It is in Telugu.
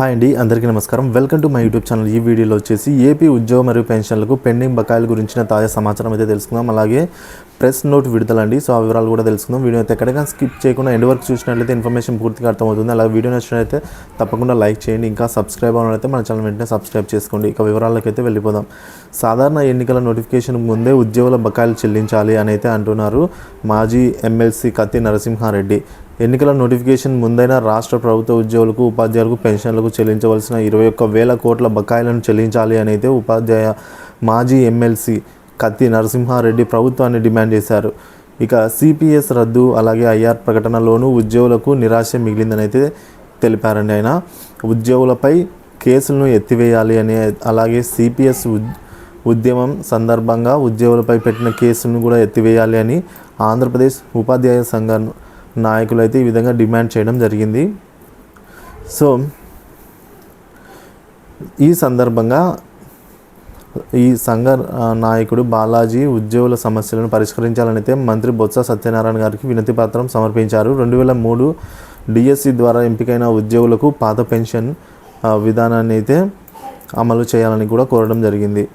హాయ్ అండి అందరికీ నమస్కారం. Welcome to my YouTube channel. ఈ వీడియోలో వచ్చేసి ఏపీ ఉద్యోగ మరియు పెన్షన్లకు పెండింగ్ బకాయిల గురించిన తాజా సమాచారం అయితే తెలుసుకుందాం. అలాగే ప్రెస్ నోట్ విడుదలండి సో ఆ వివరాలు కూడా తెలుసుకుందాం. వీడియో అయితే ఎక్కడికైనా స్కిప్ చేయకుండా ఎండ్ వరకు చూసినట్లయితే ఇన్ఫర్మేషన్ పూర్తిగా అర్థమవుతుంది. అలాగే వీడియో నచ్చినట్లయితే తప్పకుండా లైక్ చేయండి. ఇంకా సబ్స్క్రైబ్ అవ్వాలైతే మన ఛానల్ వెంటనే సబ్స్క్రైబ్ చేసుకోండి. ఇక వివరాలకు అయితే వెళ్ళిపోదాం. సాధారణ ఎన్నికల నోటిఫికేషన్ ముందే ఉద్యోగుల బకాయిలు చెల్లించాలి అని అయితే అంటున్నారు మాజీ ఎమ్మెల్సీ కత్తి నరసింహారెడ్డి. ఎన్నికల నోటిఫికేషన్ ముందైన రాష్ట్ర ప్రభుత్వ ఉద్యోగులకు ఉపాధ్యాయులకు పెన్షన్లకు చెల్లించవలసిన ఇరవై ఒక్క వేల కోట్ల బకాయిలను చెల్లించాలి అని అయితే ఉపాధ్యాయ మాజీ ఎమ్మెల్సీ కత్తి నరసింహారెడ్డి ప్రభుత్వాన్ని డిమాండ్ చేశారు. ఇక సిపిఎస్ రద్దు అలాగే ఐఆర్ ప్రకటనలోనూ ఉద్యోగులకు నిరాశ మిగిలిందని అయితే తెలిపారండి ఆయన. ఉద్యోగులపై కేసులను ఎత్తివేయాలి అని అలాగే సిపిఎస్ ఉద్యమం సందర్భంగా ఉద్యోగులపై పెట్టిన కేసులను కూడా ఎత్తివేయాలి అని ఆంధ్రప్రదేశ్ ఉపాధ్యాయ సంఘం నాయకులు అయితే ఈ విధంగా డిమాండ్ చేయడం జరిగింది. సో ఈ సందర్భంగా ఈ సంఘ నాయకుడు బాలాజీ ఉద్యోగుల సమస్యలను పరిష్కరించాలని అయితే మంత్రి బొత్స సత్యనారాయణ గారికి వినతి పత్రం సమర్పించారు. రెండు వేల మూడు డిఎస్సి ద్వారా ఎంపికైన ఉద్యోగులకు పాత పెన్షన్ విధానాన్ని అయితే అమలు చేయాలని కూడా కోరడం జరిగింది.